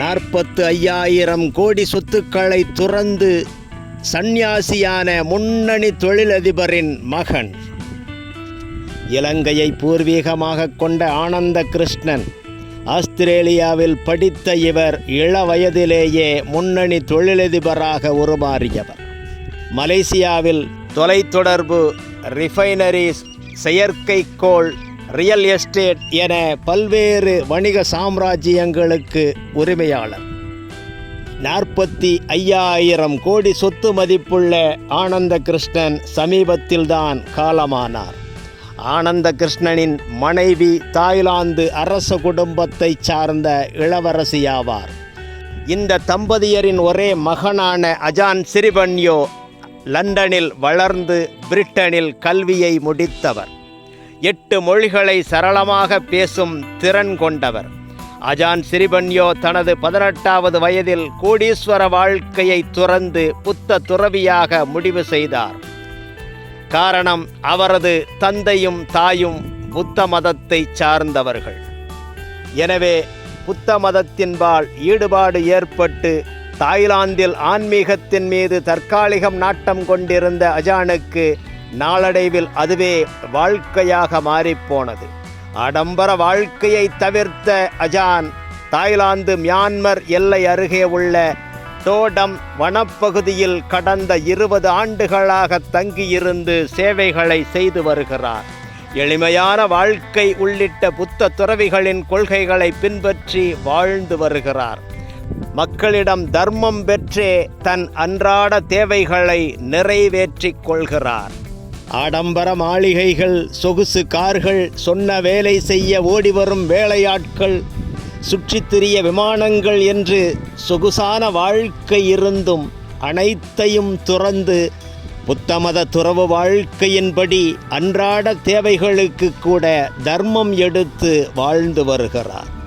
நாற்பத்து ஐயாயிரம் கோடி சொத்துக்களை துறந்து சந்நியாசியான முன்னணி தொழிலதிபரின் மகன். இலங்கையை பூர்வீகமாக கொண்ட ஆனந்த கிருஷ்ணன் ஆஸ்திரேலியாவில் படித்த இவர் இள வயதிலேயே முன்னணி தொழிலதிபராக உருமாறியவர். மலேசியாவில் தொலைத்தொடர்பு ரிஃபைனரிஸ் செயற்கைக்கோள் ரியல் எஸ்டேட் என பல்வேறு வணிக சாம்ராஜ்யங்களுக்கு உரிமையாளர். நாற்பத்தி ஐயாயிரம் கோடி சொத்து மதிப்புள்ள ஆனந்த கிருஷ்ணன் சமீபத்தில்தான் காலமானார். ஆனந்த கிருஷ்ணனின் மனைவி தாய்லாந்து அரச குடும்பத்தைச் சார்ந்த இளவரசியாவார். இந்த தம்பதியரின் ஒரே மகனான அஜான் சிறிபன்யோ லண்டனில் வளர்ந்து பிரிட்டனில் கல்வியை முடித்தவர். எட்டு மொழிகளை சரளமாக பேசும் திறன் கொண்டவர். அஜான் சிறிபன்யோ தனது பதினெட்டாவது வயதில் கோடீஸ்வர வாழ்க்கையை துறந்து புத்த துறவியாக முடிவு செய்தார். காரணம் அவரது தந்தையும் தாயும் புத்த மதத்தை சார்ந்தவர்கள். எனவே புத்த மதத்தின்பால் ஈடுபாடு ஏற்பட்டு தாய்லாந்தில் ஆன்மீகத்தின் மீது தற்காலிகம் நாட்டம் கொண்டிருந்த அஜானுக்கு நாளடைவில் அதுவே வாழ்க்கையாக மாறிப்போனது. ஆடம்பர வாழ்க்கையை தவிர்த்த அஜான் தாய்லாந்து மியான்மர் எல்லை அருகே உள்ள டோடம் வனப்பகுதியில் கடந்த இருபது ஆண்டுகளாக தங்கியிருந்து சேவைகளை செய்து வருகிறார். எளிமையான வாழ்க்கை உள்ளிட்ட புத்த துறவிகளின் கொள்கைகளை பின்பற்றி வாழ்ந்து வருகிறார். மக்களிடம் தர்மம் பெற்றே தன் அன்றாட தேவைகளை நிறைவேற்றிக் கொள்கிறார். ஆடம்பர மாளிகைகள் சொகுசு கார்கள் சொன்ன வேலை செய்ய ஓடிவரும் வேலையாட்கள் சுற்றித்திரிய விமானங்கள் என்று சொகுசான வாழ்க்கை இருந்தும் அனைத்தையும் துறந்து புத்தமத துறவு வாழ்க்கையின்படி அன்றாட தேவைகளுக்கு கூட தர்மம் எடுத்து வாழ்ந்து வருகிறார்.